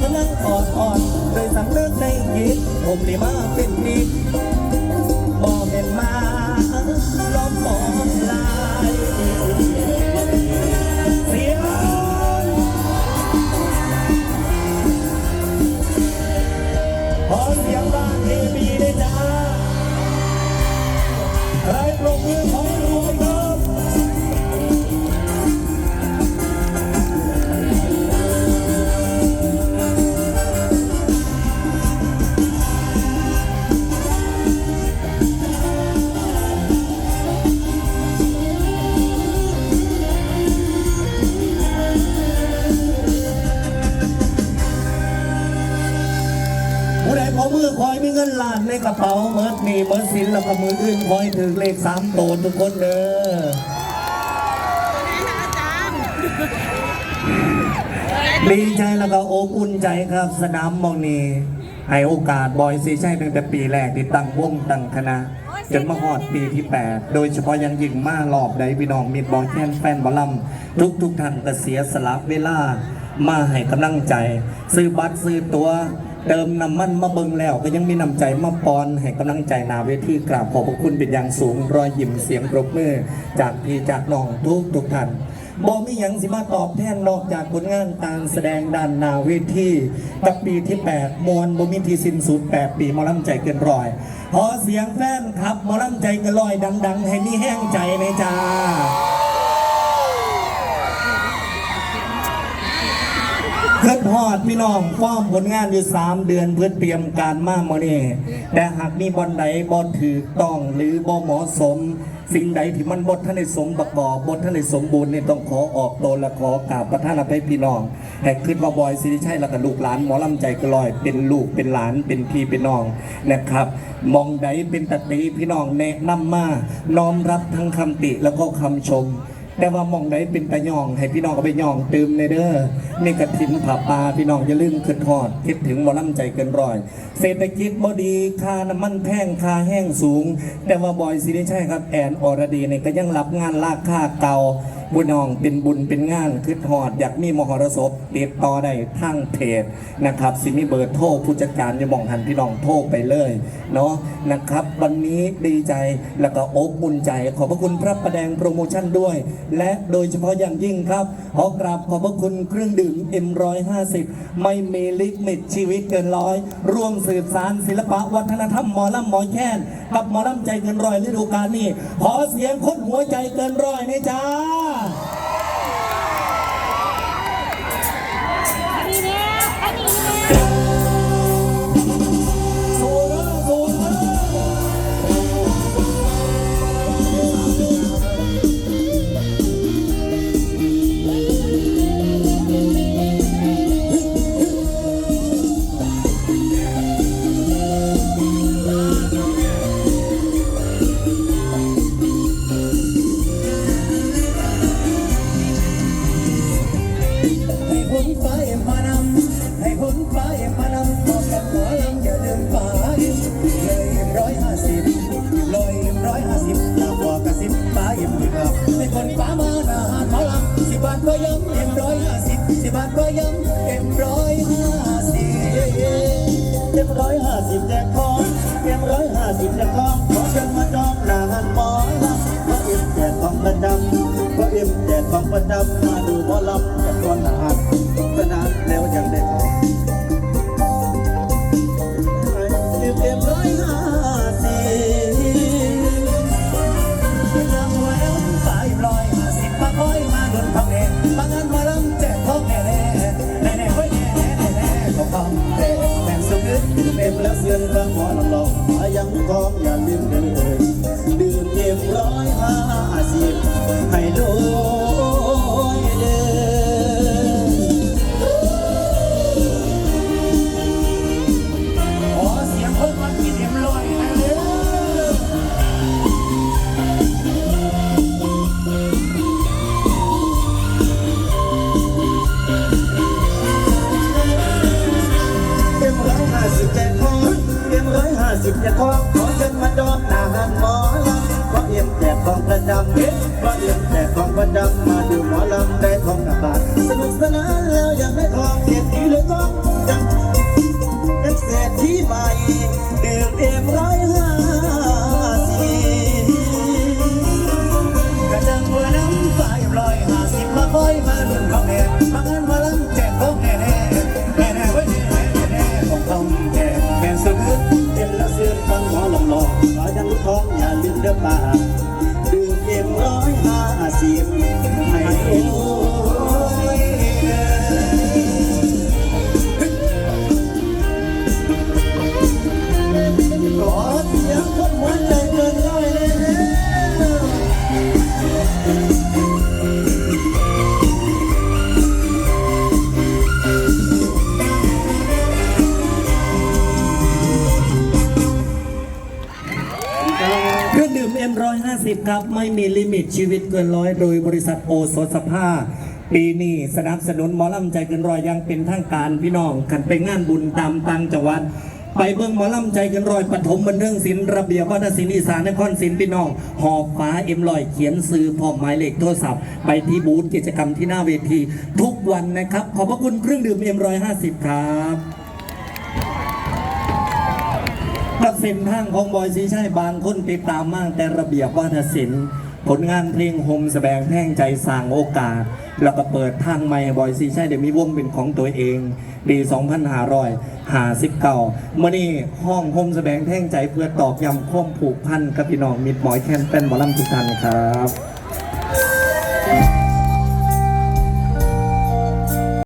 พลังอ่อนอ่อนเลยสำนึกในจิตผมได้มาเป็น ผู้ใดพอมือคอยมีเงินล้านในกระเป๋าเมิดหนีเมิดสินแล้วก็มืออื่นคอยถึงเลขสามโตทุกคนเด้อดีใจแล้วก็อบอุ่นใจครับ สนามมองนี้ให้โอกาสบอยซีใช่ตั้งแต่ปีแรกที่ตั้งวงตั้งคณะจนมาฮอดปีที่ 8 โดยเฉพาะอยังยิ่งมารอบใดพี่น้องมิดบอลแคนแฟนบอลลัมทุกทุกๆท่านก็เสียสละเวลา มาให้กำลังใจ ซื้อบัตรซื้อตัว เติมน้ำมันมาเบิงแล้ว ก็ยังมีน้ำใจมาปอนให้กำลังใจนาเวทีกราบขอบพระคุณเป็นอย่างสูง รอยยิ้มเสียงปรบมือ จากพี่จากน้องทุกทุกท่านบอมีหยังสิมาตอบแทนนอกจากผลงานการแสดงด้านนาเวทีกับปีที่ 8 มวลบ่มีที่สิ้นสุด8ปีมอลำใจเกินร้อยขอเสียงแฟนครับมอลำใจเกินร้อยดัง ๆ ให้มีแห้งใจในอยจ้า เพื่อนพอดพี่น้องฟ้อมผลงานอยู่ 3 เดือนเพื่อเตรียมการมากมาเนี่แต่หากมีบอลใดบอลถือต้องหรือบ่เหมาะสม สิ่งใดที่มันบทท่านในสมประกอบบทท่านในสมบูรณ์เนี่ยต้องขอออกโดนและขอกราบประท่านอภัยพี่น้องแหกขึ้นว่าบอยสิริชัยและกับลูกหลานหมอลำใจกลอยเป็นลูกเป็นหลานเป็นพี่เป็นน้องนะครับ มองใดเป็นตัดตีพี่น้องแนะนำมาน้อมรับทั้งคำติแล้วก็คำชม แต่ว่ามองได้เป็นตะยอง ให้พี่น้องก็ไปยองตืมในเด้อนี่กระถินผับปลาพี่น้องอย่าลืมขึ้นทอด คิดถึงหมอลำใจเกินร้อย เศรษฐกิจบ่ดีค่าน้ำมันแพงค่าแห้งสูง แต่ว่าบอยสิได้ใช่ครับแอนอรดีเนี่ยก็ยังรับงานลากค่าเก่า บุญน้องเป็นบุญเป็นงานขึ้นทอด อยากมีมหรสพติดต่อได้ทางเพจนะครับสิมีเบอร์โทรผู้จัดการจะมองหันพี่น้องโทรไปเลยเนาะนะครับ วันนี้ดีใจแล้วก็อบอุ่นใจ ขอบพระคุณพระประแดงโปรโมชั่นด้วย และโดยเฉพาะอย่างยิ่งครับขอกราบขอบพระคุณเครื่องดื่ม M150 ไม่มีลิมิตชีวิตเกินร้อยร่วมสืบสารศิลปะวัฒนธรรมหมอลำหมอแค้นกับหมอลำใจเกินร้อยฤดูกาลนี้ขอเสียงคนหัวใจเกินร้อยนะจ้า สิบแจกทองเพียงร้อยห้าสิบแจกทองขอเชิญมาจองหน้านหมอลำเพราะเอ็มแจกทองประจำพราะเอ็มแจกทองประจำมาดูหมอลำแจกตัวหนา แล้วเสียงฟังหมอลำลองมายังกองอย่าลืมเดินดื่มเอ็มร้อยห้าสิบาหันหมอลำเพราะเอ็มแจกของประจำเอ๊ะเพราะเอ็มแจกของประจำมาดูหมอลำได้ทองกลับบาทสนุกสนานแล้วอยากได้ทองเศร สิบให้โอยขอเสียงคนหัวใจเกินร้อยเลยนะเ180 ครับ ไม่มีลิมิตชีวิตเกินร้อยโดยบริษัทโอโซสภา ปีนี้สนับสนุนหมอลำใจเกินร้อยยังเป็นทางการพี่น้องกันไปงานบุญตามต่างจังหวัดไปเบิ่งหมอลำใจเกินร้อยปฐมบันเทิงศิลป์ระเบียบวัฒนศิลป์อีสานนครศิลป์พี่น้อง หอบฟ้าเอ็มลอยเขียนซื้อพร้อมหมายเลขโทรศัพท์ ไปที่บูธกิจกรรมที่หน้าเวที ทุกวันนะครับ ขอบพระคุณเครื่องดื่ม M150 ครับกับเส้นทางของบอยซีใช่บางคนติดตามมากแต่ระเบียบวัฒนศิลป์ผลงานเพลงโฮมแสดงแท่งใจสร้างโอกาส แล้วก็เปิดทางใหม่บอยซีใช่เดี๋ยวมีวงเป็นของตัวเองปี2559เมื่อนี้ห้องโฮมแสดงแท่งใจเพื่อตอกย้ำข้อมผูกพันกับพี่น้องมิดหมอยแคนเป็นหมอลำทุกท่านครับ